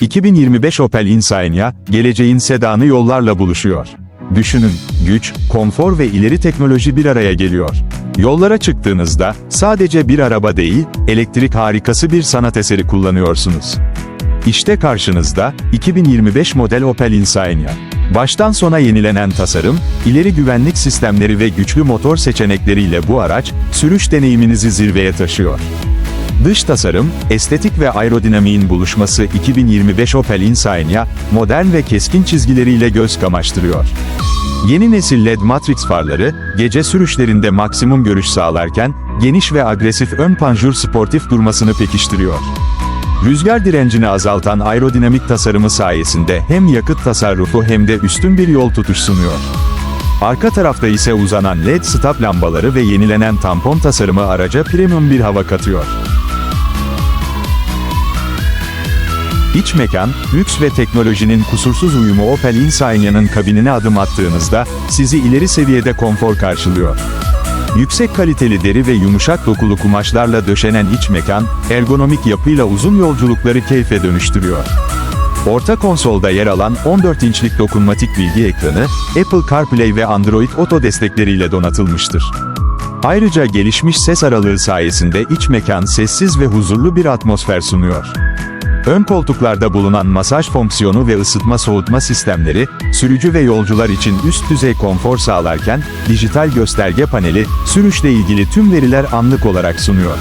2025 Opel Insignia, geleceğin sedanı yollarla buluşuyor. Düşünün, güç, konfor ve ileri teknoloji bir araya geliyor. Yollara çıktığınızda sadece bir araba değil, elektrik harikası bir sanat eseri kullanıyorsunuz. İşte karşınızda 2025 model Opel Insignia. Baştan sona yenilenen tasarım, ileri güvenlik sistemleri ve güçlü motor seçenekleriyle bu araç sürüş deneyiminizi zirveye taşıyor. Dış tasarım, estetik ve aerodinamiğin buluşması 2025 Opel Insignia, modern ve keskin çizgileriyle göz kamaştırıyor. Yeni nesil LED Matrix farları, gece sürüşlerinde maksimum görüş sağlarken, geniş ve agresif ön panjur sportif durmasını pekiştiriyor. Rüzgar direncini azaltan aerodinamik tasarımı sayesinde hem yakıt tasarrufu hem de üstün bir yol tutuş sunuyor. Arka tarafta ise uzanan LED stop lambaları ve yenilenen tampon tasarımı araca premium bir hava katıyor. İç mekan, lüks ve teknolojinin kusursuz uyumu Opel Insignia'nın kabinine adım attığınızda, sizi ileri seviyede konfor karşılıyor. Yüksek kaliteli deri ve yumuşak dokulu kumaşlarla döşenen iç mekan, ergonomik yapıyla uzun yolculukları keyfe dönüştürüyor. Orta konsolda yer alan 14 inçlik dokunmatik bilgi ekranı, Apple CarPlay ve Android Auto destekleriyle donatılmıştır. Ayrıca gelişmiş ses aralığı sayesinde iç mekan sessiz ve huzurlu bir atmosfer sunuyor. Ön koltuklarda bulunan masaj fonksiyonu ve ısıtma soğutma sistemleri, sürücü ve yolcular için üst düzey konfor sağlarken, dijital gösterge paneli, sürüşle ilgili tüm veriler anlık olarak sunuyor.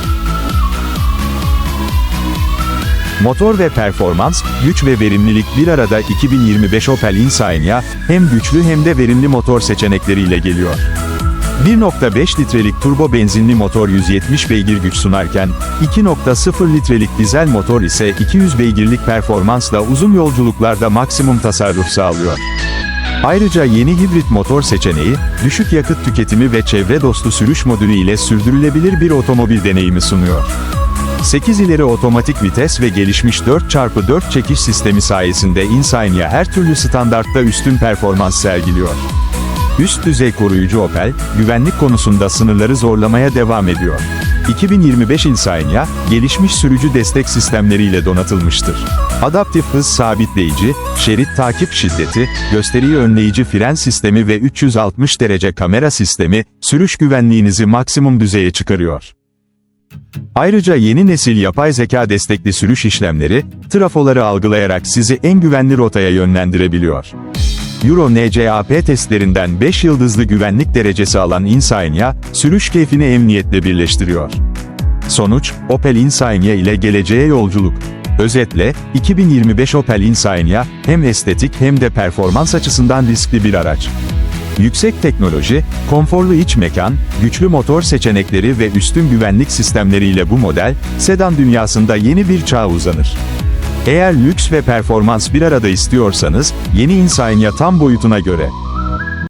Motor ve performans, güç ve verimlilik bir arada 2025 Opel Insignia, hem güçlü hem de verimli motor seçenekleriyle geliyor. 1.5 litrelik turbo benzinli motor 170 beygir güç sunarken, 2.0 litrelik dizel motor ise 200 beygirlik performansla uzun yolculuklarda maksimum tasarruf sağlıyor. Ayrıca yeni hibrit motor seçeneği, düşük yakıt tüketimi ve çevre dostu sürüş modülü ile sürdürülebilir bir otomobil deneyimi sunuyor. 8 ileri otomatik vites ve gelişmiş 4x4 çekiş sistemi sayesinde Insignia her türlü standartta üstün performans sergiliyor. Üst düzey koruyucu Opel, güvenlik konusunda sınırları zorlamaya devam ediyor. 2025 Insignia, gelişmiş sürücü destek sistemleriyle donatılmıştır. Adaptif hız sabitleyici, şerit takip şiddeti, gösteriyi önleyici fren sistemi ve 360 derece kamera sistemi, sürüş güvenliğinizi maksimum düzeye çıkarıyor. Ayrıca yeni nesil yapay zeka destekli sürüş işlemleri, trafoları algılayarak sizi en güvenli rotaya yönlendirebiliyor. Euro NCAP testlerinden 5 yıldızlı güvenlik derecesi alan Insignia, sürüş keyfini emniyetle birleştiriyor. Sonuç, Opel Insignia ile geleceğe yolculuk. Özetle, 2025 Opel Insignia, hem estetik hem de performans açısından riskli bir araç. Yüksek teknoloji, konforlu iç mekan, güçlü motor seçenekleri ve üstün güvenlik sistemleriyle bu model, sedan dünyasında yeni bir çağa uzanır. Eğer lüks ve performans bir arada istiyorsanız, yeni Insignia tam boyutuna göre